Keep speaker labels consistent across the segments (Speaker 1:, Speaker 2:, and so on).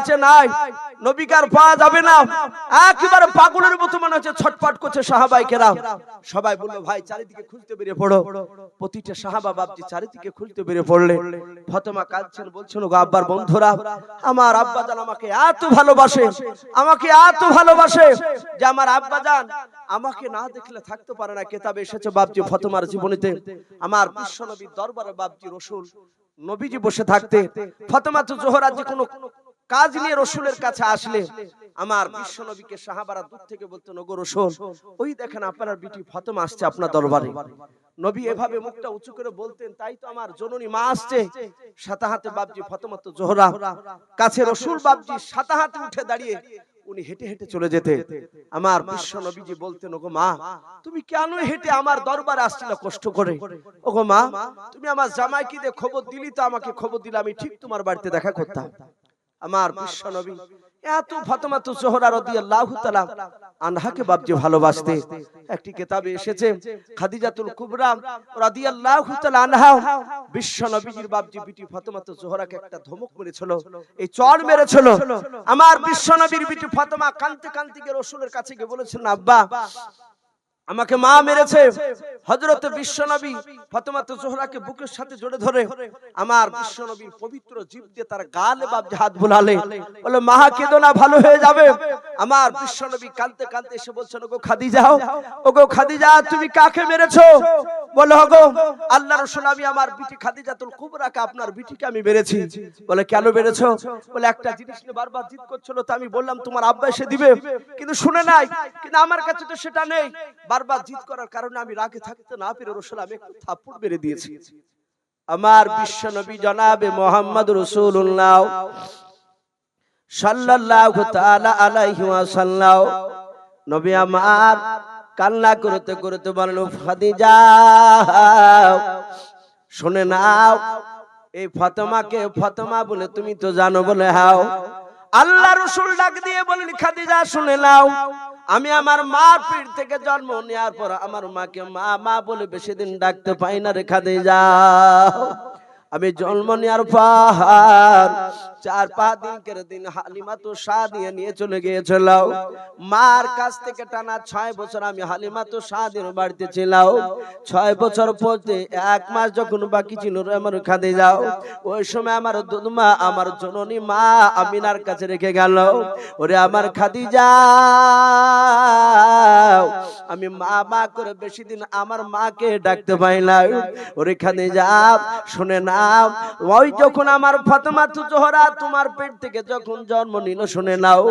Speaker 1: বেঁচে নাই, নবীকে আর পাওয়া যাবে না। একেবারে পাগলের মতো মনে হচ্ছে, ছটফট করছে সাহাবাই কেরাম। সবাই বলল, ভাই, চারিদিকে খুঁজতে বেরিয়ে পড়ো। প্রতিটা সাহাবা বাপজি চারিদিকে খুঁজতে বেরিয়ে পড়লে? ফতেমা কাঁদছেন, বলছেন গো আব্বার বন্ধুরা, আমার আব্বা জান আমাকে এত ভালোবাসে, আমাকে এত ভালোবাসে যে আমার আব্বা জান আমাকে না দেখলে থাকতে পারে না। কেতাবে এসেছে বাপজি ফতেমার জীবনীতে। আমার বিশ্বনবীর দরবারে বাপজি রসুল নবীজি বসে থাকতে। ফতেমা তো জোহরা যে কোনো কাজ নিয়ে রসুলের কাছে আসলে আমার বিশ্ব নবীকে সাহাবারা দূর থেকে বলতেন ওগো রসুল ওই দেখেন আপনার বিটি ফতেমা আসছে আপনার দরবারে। নবী এভাবে মুখটা উঁচু করে বলতেন তাই তো আমার জননী মা আসছে। সাতা হাতে বাপজি ফতেমা তো জোহরা কাছে রসুল বাপজি সাতা হাতে উঠে দাঁড়িয়ে উনি হেঁটে হেঁটে চলে যেতে আমার বিশ্ব নবীজি বলতেন ওগো মা তুমি কেন হেঁটে আমার দরবারে আসছিল কষ্ট করে? ওগো মা তুমি আমার জামাইকে দিয়ে খবর দিলি তো আমাকে খবর দিলে আমি ঠিক তোমার বাড়িতে দেখা করতাম আমার বিশ্ব নবী। এত ফাতেমা তো জোহরা রাদিয়াল্লাহু তাআলা আনহাকে বাপজি ভালোবাসতে একটি কিতাবে এসেছে খাদিজাতুল কুবরা রাদিয়াল্লাহু তাআলা আনহা। বিশ্ব নবীজির বাপজি বিটি ফাতেমা তো জোহরাকে একটা ধমক মেরেছিল এই চড় মেরেছিল। আমার বিশ্ব নবীর বিটি ফাতেমা কাঁদতে কাঁদতে গিয়ে রাসূলের কাছে গিয়ে বলেছেন আব্বা আমাকে মা মেরেছে। হজরত বিশ্বনবী ফাতেমা তো জোহরাকে বুকের সাথে জড়ে ধরে আমার বিশ্বনবীর পবিত্র জীব দিয়ে তার গালে বাপ হাত বুলালে। বলে, মা, কেঁদো না, ভালো হয়ে যাবে। আমার বিশ্বনবী কাঁদতে কাঁদতে এসে বলছেন, ওগো খাদিজা ওগো খাদিজা, তুমি কাকে মেরেছো? বলে হগো আল্লাহ রসুল, আমি আমার বিটি খাদিজাতুল কুবরাকে, আপনার বিটিকে আমি মেরেছি। বলে, কেন মেরেছো? বলে, একটা জিনিস নিয়ে বারবার জিদ করছিল, তো আমি বললাম, তোমার আব্বা এসে দিবে। কিন্তু শুনে নাই, কিন্তু আমার কাছে তো সেটা নেই। বারবার জিদ করার কারণে আমি রাগে থাকতে না পেরে রসুল আমি একটু থাপ্পড় মেরে দিয়েছি। আমার বিশ্ব নবী জনাবে মোহাম্মদ রসুল্লাহ কান্না করতে করতে বলেন নাও, এই ফতমাকে ফতমা বলে তুমি তো জানো বলে হাও। আল্লাহ রসুল ডাক দিয়ে বলেন খাদিজা শুনে নাও আমি আমার মার পিঠ থেকে জন্ম নেওয়ার পর আমার মাকে মা মা বলে বেশি দিন ডাকতে পাই না রেখা দিয়ে যা আমি জন্ম নেওয়ার পর চার পাঁচ দিন করে দিন হালিমা তো শাহ দিয়ে নিয়ে চলে গিয়েছিল মার কাছ থেকে টানা ছয় বছর আমি হালিমা তো শাহ দিন বাড়িতে ছিলাম। ছয় বছর পরে এক মাস যখন বাকি ছিল আমার খাদে যাও, ওই সময় আমার দুধমা আমার জননী মা আমিনার কাছে রেখে গেল। ওরে আমার খাদি যাও। আমি মা মা করে বেশি দিন আমার মাকে ডাকতে পাই না ওরে খাদি যাও, শুনে নাও, ওই যখন আমার ফাতেমা তু জোহরা তোমার পেট থেকে যখন জন্ম নিল, শুনে নাও,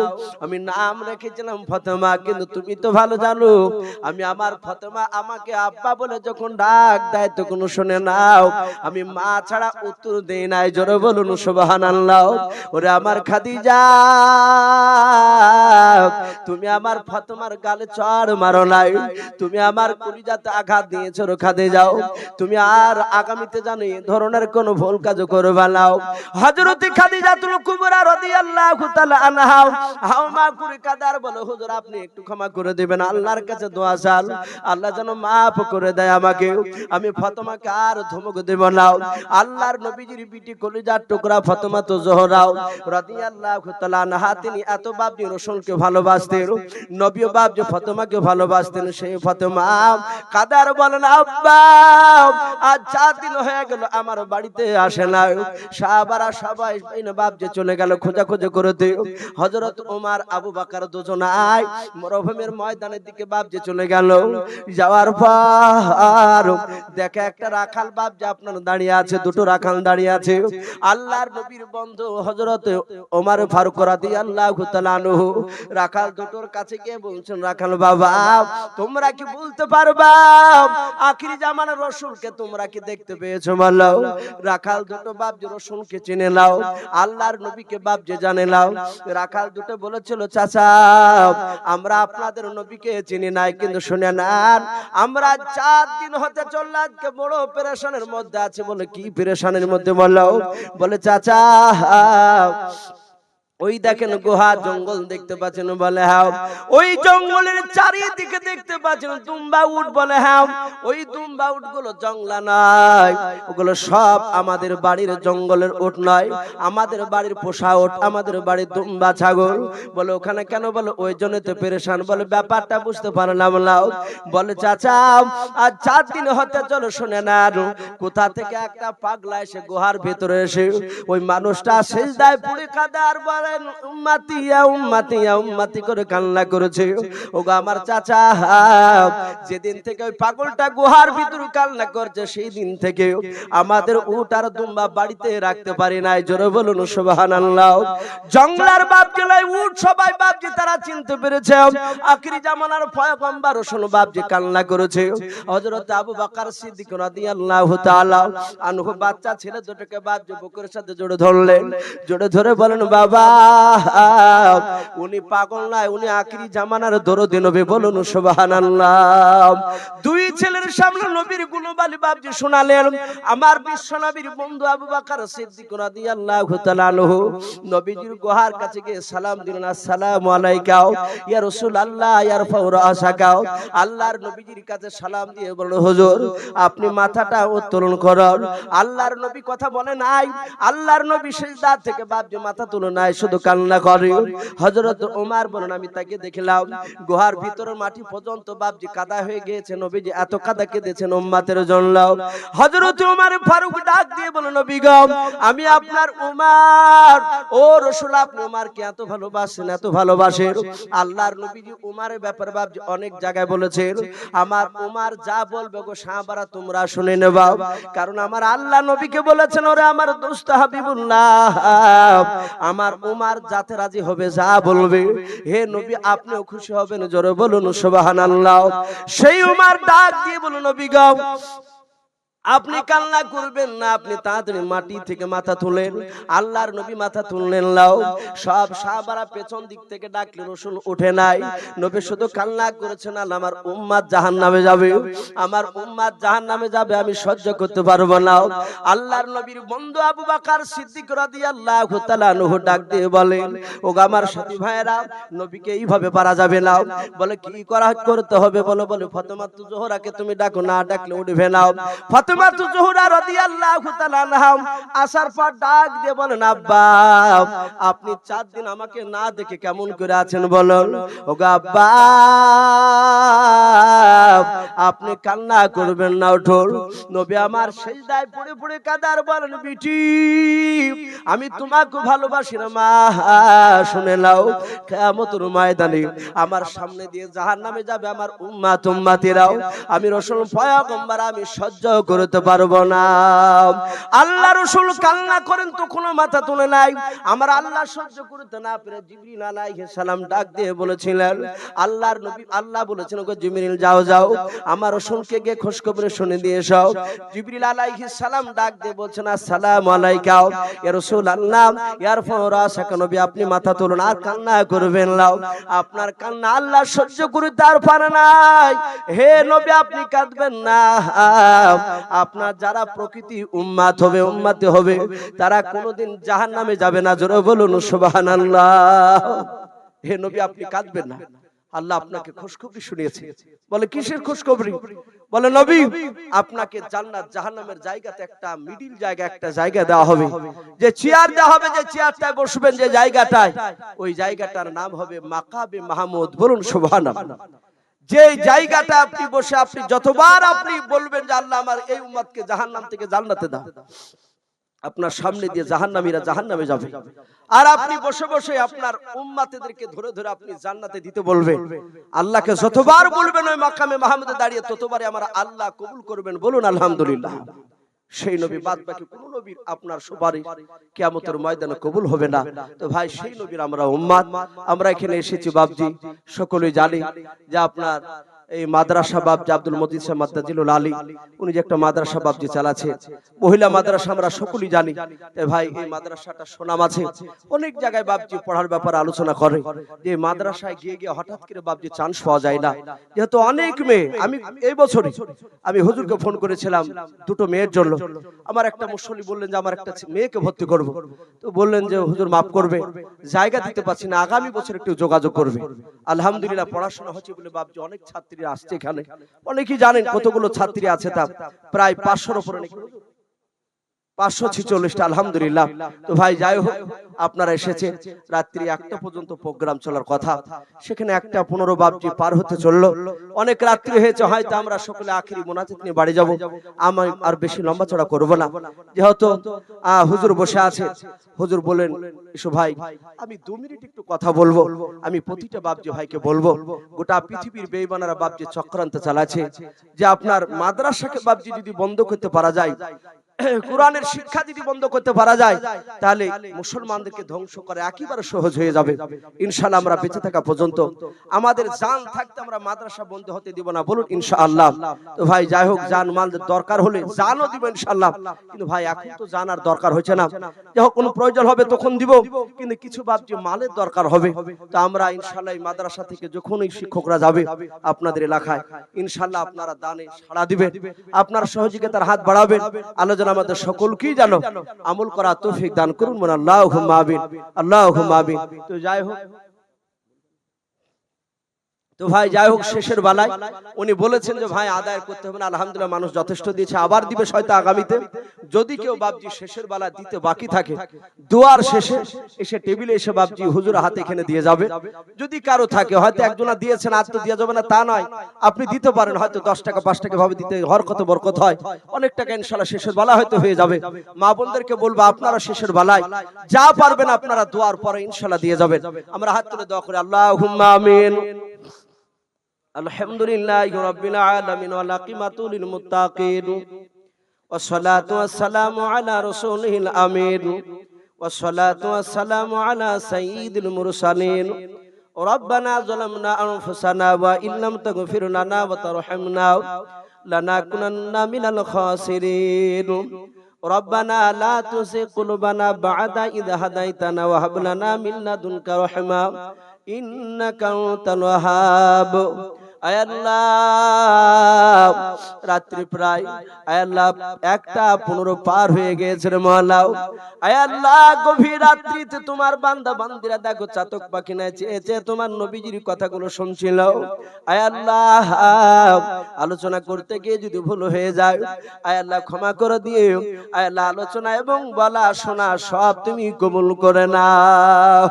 Speaker 1: আমি নাম রেখেছিলাম ফাতেমা, কিন্তু তুমি তো ভালো জানো, আমি আমার ফাতেমা আমাকে আব্বা বলে যখন ডাক দেয় তখন শুনে নাও, আমি মা ছাড়া উত্তর দেই নাই, জোরে বলুন, সুবহানাল্লাহ। ওরে আমার খাদিজা, তুমি আমার ফাতেমার গালে চড় মারো নাই, তুমি আমার কলিজাতে আঘাত দিয়েছ খাদে যাও তুমি আর আগামীতে জানো এই ধরনের কোন ভুল কাজ করবা নাও হযরত খাদিজাতুল কুবরা রাদিয়াল্লাহু তাআলা আনহা হাও মা করে কাদার বলে, হুজুর আপনি একটু ক্ষমা করে দিবেন, আল্লাহর কাছে দোয়া চাল। আল্লাহ যেন মাফ করে দেয় আমাকে। আমি ফাতেমাকে আর ধমক দেব না। আল্লাহর নবীজির বিটি কলিজার টুকরা ফাতেমা তো জোহরাও। রাদিয়াল্লাহু তাআলা আনহা, তিনি এত বাপ দিয়ে রসুলকে ভালোবাসতেন। নবী বাপ যে ফাতেমাকে ভালোবাসতেন সেই ফাতেমা। কাদার বলেন আব্বা, আজ চার দিন হয়ে গেল, আমার বাড়িতে আসে না সাহাবারা সবাই না বাপ যে চলে গেল খোঁজা খোঁজা করতে হজরত ওমার আবু বাকার দুজনায় মরুভূমির ময়দানের দিকে বাপ যে চলে গেল। যাওয়ার পর দেখে একটা রাখাল বাপ যে আপনার দাঁড়িয়ে আছে, দুটো রাখাল দাঁড়িয়ে আছে। আল্লাহর নবীর বন্ধু হজরত ওমার ফারুক রাদি আল্লাহ আনহু। রাখাল দুটোর কাছে গিয়ে বলছেন, রাখাল বাবা, তোমরা কি বলতে পারবা? আখিরি জামানের রসুলকে তোমরা কি দেখতে পেয়েছ মাল্লাও রাখাল দুটো বাপ যে রসুলকে চিনে নাও। আল্লাহর নবীকে বাপ যে জানে নাও রাখাল দুটো বলেছিল চাচা আমরা আপনাদের নবীকে চিনি নাই কিন্তু শুনে নেন আমরা চার দিন হতে চললাম আজকে বড় পেরেশানের মধ্যে আছে বলে কি পেরেশানের মধ্যে বলল বলে চাচা ওই দেখেন গুহা জঙ্গল দেখতে পাচ্ছেন, বলে হ্যাঁ ওই জঙ্গলের চারিদিকে দেখতে পাচ্ছেন, দুম্বা উট, বলে হ্যাঁ ওই দুম্বা উটগুলো জঙ্গলা নয়, ওগুলো সব আমাদের বাড়ির জঙ্গলের উট নয়। আমাদের বাড়ির পোষা উট, আমাদের বাড়ির দুম্বা ছাগল। বলে ওখানে কেন, বলে ওই জন্য তো পেরেশান। বলে ব্যাপারটা বুঝতে পারলাম না। বলে চাচা আর চার দিন হতে চলো, শুনে না কোথা থেকে একটা পাগলা এসে গুহার ভেতরে এসে ওই মানুষটা সেজদায় পুড়ে কাঁদে আর বলেন উম্মাতি জোরে সবাই বাপজি তারা চিনতে পেরেছে। জামানার বাপজি কান্না করেছে। হযরত আবু বকর বাচ্চা ছেলে দুটোকে বাপজি বুকের সাথে জোড়ে ধরলেন। জোড়ে ধরে বলেন, বাবা উনি পাগল নয় উনি জামানার নবী বলুন দুই ছেলের সামনে নবীর গুণবালি শোনালেন। আমার বিশ্ব নবীর বন্ধু আবু সিদ্দিক নবীজির কাছে গিয়ে সালাম দিলেন আল্লাহর নবীজির কাছে সালাম দিয়ে বলল, হুজুর, আপনি মাথাটা উত্তোলন করুন। আল্লাহর নবী কথা বলে নাই, আল্লাহর নবী সিজদা থেকে বাপজি মাথা তুলে নাই শুধু কান্না করে হযরত ওমর বলেন আমি তাকে দেখলাম গুহার ভিতরের মাটি পর্যন্ত বাপজি কাদা হয়ে গিয়েছে নবীজি এত কাদা কেঁদেছেন উম্মাতের জন্য হযরত ওমর ফারুক ডাক দিয়ে বলেন নবী আমি আপনার উমার ও রসুল আপনি উমারকে এত ভালোবাসেন এত ভালোবাসেন। আল্লাহর নবীজি উমারের ব্যাপারে বাপজি অনেক জায়গায় বলেছেন আমার উমার যা বলবে গো সাহাবারা তোমরা শুনে নেবা কারণ আমার আল্লাহ নবীকে বলেছেন ওরে আমার দোস্ত হাবিবুল্লাহ আমার উমার যাতে রাজি হবে, যা বলবে। হে নবী, আপনিও খুশি হবেন, জোরে বলুন, সুবহানাল্লাহ। সেই উমার ডাক দিয়ে বলুন, নবী গাও আপনি কান্না করবেন না, আপনি তাড়াতাড়ি মাটি থেকে মাথা তুলেন, আল্লাহর নবী মাথা তুললেন, লাও। সব সাহাবারা পেছন দিক থেকে ডাকলে রসুল উঠে নাই। নবী শুধু কান্না করেছেন, আল্লাহ আমার উম্মাদ জাহান নামে যাবে। আমার উম্মাদ জাহান নামে যাবে, আমি সহ্য করতে পারব না। আল্লাহর নবীর বন্ধু আবু বাকার সিদ্দিক রাদিয়াল্লাহু তাআলা আনহু ডাক দিয়ে বলেন ও আমার সাথী ভাইরা নবীকে এইভাবে পারা যাবে না। বলে, কি করা করতে হবে? বলো, বলে, ফাতেমা তু জোহরাকে তুমি ডাকো, না ডাকলে উঠবে না। ফাতেমা তু জোহরা রাদিয়াল্লাহু তাআলা আসার পর ডাক দিয়ে বলেন, আব্বা, আপনি চার দিন আমাকে না দেখে কেমন করে আছেন বলুন? ও গো আব্বা, আপনি কান্না করবেন না, উঠুন। নবী আমার সেজদায় পড়ে পড়ে কাদার বলেন, বিটি, আমি তোমাকে ভালোবাসি না, মা, শুনে নাও, কিয়ামতের ময়দানে আমার সামনে দিয়ে জাহান্নামে যাবে আমার উম্মাত উম্মাতিরাও। আমি রসুল পয়গম্বর, আমি সহ্য করতে পারব না। আল্লাহ রসুল কান্না করেন তো কোনো মাথা তুলে নাই। আমার আল্লাহ সহ্য করতে না পেরে জিবরিল আলাইহিস সালাম ডাক দিয়ে বলেছিলেন, আল্লাহর নবী, আল্লাহ বলেছেন, ওগো জিবরিল, যাও যাও। আমার রসুলকে গিয়ে খোঁজখবর শুনে দিয়ে এসো। জিবরিল আলাইহিস সালাম ডাক দিয়ে বলছেন, আসসালামু আলাইকা ইয়া রাসূলুল্লাহ ইয়ারফাউ রাসাকা নবী, আপনি মাথা তুলুন, আর কান্না করবেন নাও আপনার কান্না আল্লাহ সহ্য করতে আর পারে নাই। হে নবী, আপনি কাঁদবেন না। আপনার যারা প্রকৃতি উম্মাত হবে উম্মাতে হবে, তারা কোনোদিন জাহান্নামে যাবে না। জোরে বলুন, সুবহানাল্লাহ। হে নবী, আপনি কাঁদবেন না। আল্লাহ আপনাকে খুশখবরি শুনিয়েছে। বলে, কিসের খুশখবরি? বলে, নবী, আপনাকে জান্নাত, জাহান্নামের জায়গাতে একটা মিডিল জায়গা, একটা জায়গা দেওয়া হবে। যে চেয়ার দেওয়া হবে, যে চেয়ারটায় বসবেন যে জায়গাটায়, ওই জায়গাটার নাম হবে মাকাবে মাহমুদ। বলুন, সুবহানাল্লাহ। যে জায়গাটা আপনি বসে, আপনি যতবার আপনি বলবেন যে আল্লাহ আমার এই উম্মতকে জাহান্নাম থেকে জান্নাতে দাও, আপনার সামনে দিয়ে জাহান্নামীরা জাহান্নামে যাবে। আর আপনি বসে বসে আপনার উম্মাতেদেরকে ধরে ধরে আপনি জান্নাতে দিতে বলবেন। আল্লাহকে যতবার বলবেন ওই মাকামে মাহমুদে দাঁড়িয়ে ততবারে আমার আল্লাহ কবুল করবেন। বলুন, আলহামদুলিল্লাহ। সেই নবী বাদ বাকি কোন নবীর আপনার সুপারিশ কেয়ামতের ময়দানে কবুল হবে না। তো ভাই সেই নবীর আমরা উম্মাদ। আমরা এখানে এসেছি বাবজি সকলে জানি যে আপনার এই মাদ্রাসা বাবজি আব্দুল মজিদ সাহেব মাদ্দাজিলুল আলী, উনি যে একটা মাদ্রাসা বাবজি চালাচ্ছে, মহিলা মাদ্রাসা আমরা সকলেই জানি। ভাই, এই মাদ্রাসাটা সুনাম আছে। অনেক জায়গায় বাবজি পড়ার ব্যাপারে আলোচনা করে। যে মাদ্রাসায় গিয়ে গিয়ে হঠাৎ করে বাবজি চান্স পাওয়া যায় না। যেহেতু অনেক মেয়ে, আমি এই বছরই, আমি হুজুরকে ফোন করেছিলাম, দুটো মেয়ের জন্য। আমার একটা মুসল্লি বললেন যে, আমার একটা মেয়েকে ভর্তি করব। তো বললেন যে, হুজুর মাফ করবে। জায়গা দিতে পারছি না, আগামী বছর একটু যোগাযোগ করবে। আলহামদুলিল্লাহ, পড়াশোনা হচ্ছে বলে ভাবছি অনেক ছাত্রী আসছে এখানে। অনেকেই জানেন কতগুলো ছাত্রী আছে তা। প্রায় পাঁচশোর উপরে পাঁচশো ছিচল্লিশটা, আলহামদুলিল্লাহ। তো ভাই, যাই হোক, আপনারা এসেছে। রাত্রি একটা পর্যন্ত প্রোগ্রাম চলার কথা। সেখানে একটা পনেরো বাবজি পার হতে চলল। অনেক রাত্রি হয়েছে, হয়তো আমরা সকলে আখিরি মোনাজাত নিয়ে বাড়ি যাব। আমি আর বেশি লম্বা চড়া করব না। যেহেতু হুজুর বসে আছে। হুজুর বলেন, এসো ভাই, আমি দু মিনিট একটু কথা বলব। আমি প্রতিটা বাবজি ভাইকে বলব। গোটা পৃথিবীর বেইমানারা বাবজি চক্রান্ত চালাচ্ছে। যে আপনার মাদ্রাসাকে বাবজি যদি বন্ধ করতে পারা যায় কোরআনের শিক্ষা যদি বন্ধ করতে পারা যায়, তাহলে মুসলমানদেরকে ধ্বংস করা একেবারে সহজ হয়ে যাবে। ইনশাআল্লাহ আমরা বেঁচে থাকা পর্যন্ত আমাদের জান থাকতে আমরা মাদ্রাসা বন্ধ হতে দিব না। বলুন, ইনশাআল্লাহ। তো ভাই, যাই হোক, জান মালদের দরকার হলে জানও দিব ইনশাআল্লাহ। কিন্তু ভাই, এখন তো জানার দরকার হচ্ছে না। যখন কোনো প্রয়োজন হবে তখন দিব, কিন্তু কিছু ভাবছি মালের দরকার হবে। তো আমরা ইনশাআল্লাহ এই মাদ্রাসা থেকে যখনই শিক্ষকরা যাবে আপনাদের এলাকায়, ইনশাআল্লাহ আপনারা দানে সাড়া দিবেন। আপনার সহযোগিতার হাত বাড়াবেন। আলোচনা আমাদের সকলকেই জানো আমল করা তৌফিক দান করুন মনে আল্লাহ আমিন আল্লাহ আমিন। তো যাই হোক তো ভাই, যাই হোক, শেষের বেলায় উনি বলেছেন যে, ভাই, আদায় করতে হবে না। আলহামদুলিল্লাহ, মানুষ যথেষ্ট দিয়েছে। আবার দিবে হয়তো আগামীতে। যদি কেউ বাবজি শেষের বেলা দিতে বাকি থাকে, দুয়ার শেষে এসে টেবিলে এসে বাবজি হুজুর হাতে এখানে দিয়ে যাবে। যদি কারও থাকে, হয়তো একজনা দিয়েছেন, আর তো দেওয়া যাবে না, তা নয়। আপনি দিতে পারেন, হয়তো দশ টাকা, পাঁচ টাকা ভাবে দিতে হর কত বরকত হয়। অনেক টাকা ইনশাল্লাহ শেষের বেলা হয়তো হয়ে যাবে। মা বোনদেরকে বলব, আপনারা শেষের বেলায় যা পারবেন, আপনারা দোয়ার পরে ইনশাল্লাহ দিয়ে যাবেন। আমরা হাত তুলে দোয়া করি আল্লাহ আমিন। الحمد لله رب العالمين والعاقبة للمتقين والصلاة والسلام على رسوله الأمين والصلاة والسلام على سيد المرسلين ربنا ظلمنا أنفسنا وإن لم تغفر لنا وترحمنا لنكونن من الخاسرين ربنا لا تزغ قلوبنا بعد إذ هديتنا وهب لنا من لدنك رحمة إنك أنت الوهاب আয়াল্লাহ রাত্রি প্রায় আয়াল্লাহ একটা পনেরো পার হয়ে গেছে রে মহলাও। আয়াল্লাহ গভীর রাত্রিতে তোমার বান্দা বান্দিরা দেখো চাতক পাখি না চেয়েছে তোমার নবীজির কথাগুলো শুনছিল। আয়াল্লাহ আলোচনা করতে গিয়ে যদি ভুল হয়ে যায় আয়াল্লাহ ক্ষমা করে দিয়ে আয়াল্লাহ আলোচনা এবং বলা শোনা সব তুমি কবুল করে আল্লাহ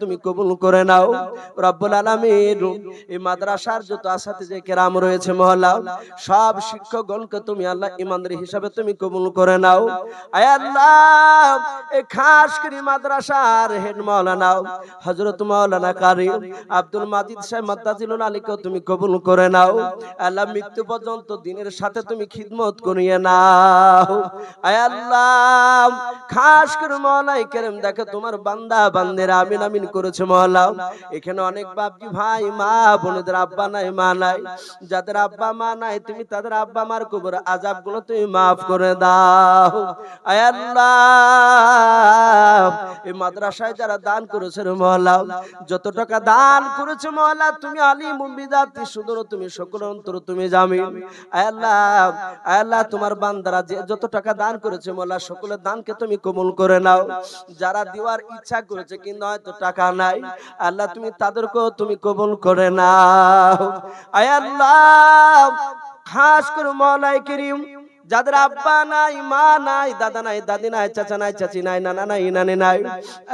Speaker 1: তুমি কবুল করে নাও। সব শিক্ষকগণকে তুমি আল্লাহ ইমানদারি হিসাবে তুমি কবুল করে নাও। আয় আল্লাহ খাস করে মাদ্রাসার হেড মাওলানা হযরত মাওলানা কারি আব্দুল মাজিদ সাহেব মাদ্দাজিলুল আলীকেও তুমি কবুল করে নাও। আল্লাহ মৃত্যু পর্যন্ত দিনের সাথে তুমি খিদমত করিয়ে নাও। আল্লাহ, খাস করে মৌলাই কেরম, দেখো তোমার বান্দা বান্দের আমিন আমিন করেছে মৌলা এখানে অনেক বাপজি ভাই, মা, বোনদের আব্বা নাই, মা নাই। যাদের আব্বা, মা নাই, তুমি তাদের আব্বা, মার কবর আজাবগুলো তুমি মাফ করে দাও। আল্লাহ, এই মাদ্রাসায় যারা দান করেছে রে মৌলা যত টাকা দান করেছে মৌলা তুমি আলী মুম্বিদাতি সুদর তুমি সকল অন্তর তুমি জামিন। আয় আল্লাহ আল্লাহ তোমার বান্দারা যে যত টাকা দান করেছে মোলা, সকলের দানকে তুমি কবুল করে নাও। যারা দেওয়ার ইচ্ছা করেছে কিন্তু হয়তো টাকা নাই, আল্লাহ তুমি তাদেরকেও তুমি কবুল করে নাও। খাস করে করিম, যাদের আব্বা নাই, মা নাই, দাদা নাই, দাদি নাই, চাচা নাই, চাচি নাই, নানা নাই, নানি নাই,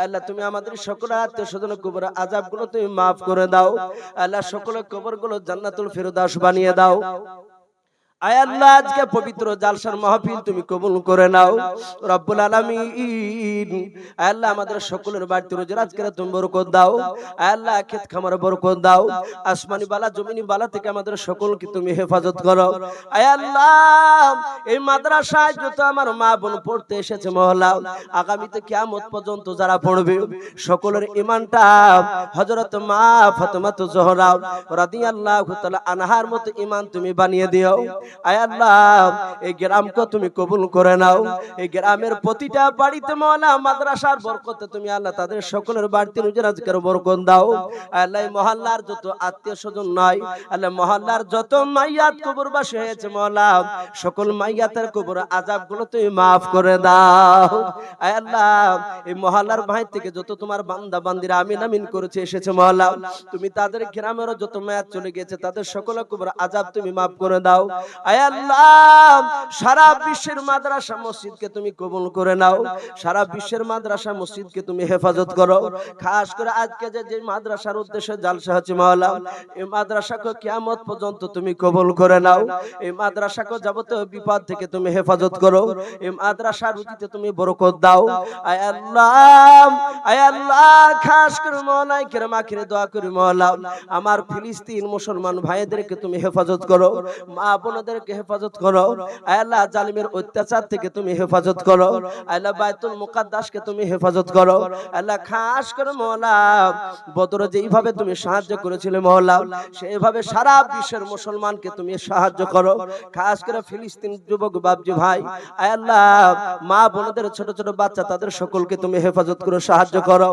Speaker 1: আল্লাহ তুমি আমাদের সকল আত্মীয় স্বজন কবর আজাবগুলো তুমি মাফ করে দাও। আল্লাহ সকলের কবরগুলো জান্নাতুল ফেরদাস বানিয়ে দাও। আয় আজকে পবিত্র জালসার মাহফিল তুমি কবুল করে নাও। রব্বুল আলামিন, আয় আমাদের সকলের বাড়িতে রোজের আজকে তুমি বরকত দাও। আয় আল্লাহ, ক্ষেত খামারে বরকত দাও। আসমানি বালা, জমিনি বালা থেকে আমাদের সকলকে তুমি হেফাজত করো। আয় এই মাদ্রাসায় যত আমার মা বোন পড়তে এসেছে মহলা আগামীতে কিয়ামত পর্যন্ত যারা পড়বে, সকলের ইমানটা হযরত মা ফাতেমাতু জোহরা রাদিয়াল্লাহু তাআলা আনহার মতো ইমান তুমি বানিয়ে দিও। আল্লাহ, এই গ্রামকে তুমি কবুল করে নাও। এই গ্রামের প্রতিটা বাড়িতে মহলা মাদ্রাসার বরকতে তুমি আল্লাহ তাদের সকলের বাড়িতে আজকের বরকত দাও। আল্লাহ মহল্লার যত আত্মীয় স্বজন নয় আল্লাহ মহল্লার যত মাইয়াত কবরবাসী হয়েছে মহলা সকল মাইয়াতের কবর আজাবগুলো তুমি মাফ করে দাও। আল্লাহ, এই মহল্লার ভাই থেকে যত তোমার বান্দা বান্দিরা আমিন আমিন করেছে এসেছে মহল্লা তুমি তাদের গ্রামেরও যত মায়াত চলে গেছে, তাদের সকল কবর আজাব তুমি মাফ করে দাও। সারা বিশ্বের মাদ্রাসা মসজিদকে তুমি কবুল করে নাও। সারা বিশ্বের মাদ্রাসা মসজিদকে তুমি হেফাজত করো। খাস করে আজকে যে যে মাদ্রাসার উদ্দেশ্যে জালসা হচ্ছে মহলা এই মাদ্রাসাকে কিয়ামত পর্যন্ত তুমি কবুল করে নাও। এই মাদ্রাসাকে যাবতীয় বিপদ থেকে তুমি হেফাজত করো। এই মাদ্রাসা রুজিতে তুমি বরকত দাও। আয় আল্লাহ আয় আল্লাহ, খাস করে মহলাই কেরাম আখিরে দোয়া করি মহলা আমার ফিলিস্তিন মুসলমান ভাইদেরকে তুমি হেফাজত করো। মা বোনদেরকে হেফাজত করো। আল্লাহ, জালিমের অত্যাচার থেকে তুমি হেফাজত করো। আল্লাহ, বাইতুল মুকাদ্দাসকে তুমি হেফাজত করো। আল্লাহ, খাস করে মহলা বদর যেইভাবে তুমি সাহায্য করেছিলে মহলা সেইভাবে সারা বিশ্বের মুসলমানকে তুমি সাহায্য করো। খাস করে ফিলিস্তিন যুবক বাবজি ভাই আল্লাহ, মা বোনদের ছোট ছোট বাচ্চা তাদের সকলকে তুমি হেফাজত করো সাহায্য করো।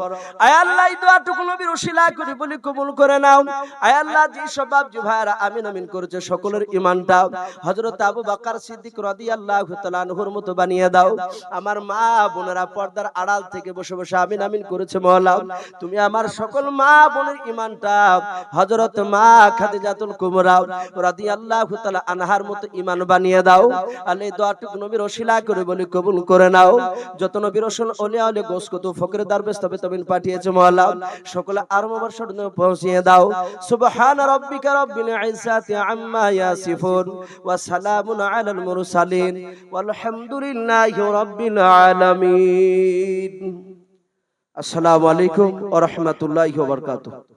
Speaker 1: আল্লাহ, এই দোয়াটুকু নবীর ওসিলা করি বলি কবুল করে নাও। আল্লাহ যে সব বাবজি ভাইরা আমিন আমিন করেছে, সকলের ইমানটা হযরত আবু বকর সিদ্দিক রাদিয়াল্লাহু তাআলা আনহুর মতো বানিয়ে দাও। আমার মা বোনেরা পর্দার আড়াল থেকে বসে বসে আমিন আমিন করেছে মওলা। তুমি আমার সকল মা বোনের ইমানটা হযরত মা খাদিজাতুল কুবরা রাদিয়াল্লাহু তাআলা আনহার মতো ইমান বানিয়ে দাও। এই দোয়াটুকু নবীর ওসিলা করে বলি কবুল করে নাও। যত নবীর রসুল ওলিয়া ওলি গোস কত ফকরে দারবেশ তবে তবিন পাঠিয়েছে মওলা। সকলে আরও বর্ষর পৌঁছিয়ে দাও। সুবহান রাব্বিকা রাব্বিল ইজ্জাতি আম্মা ইয়াসিফুন। ওয়া সালামুন আলাল মুরসালিন। ওয়ালহামদুলিল্লাহি রাব্বিল আলামিন। আসসালামু আলাইকুম ওয়া রাহমাতুল্লাহি ওয়া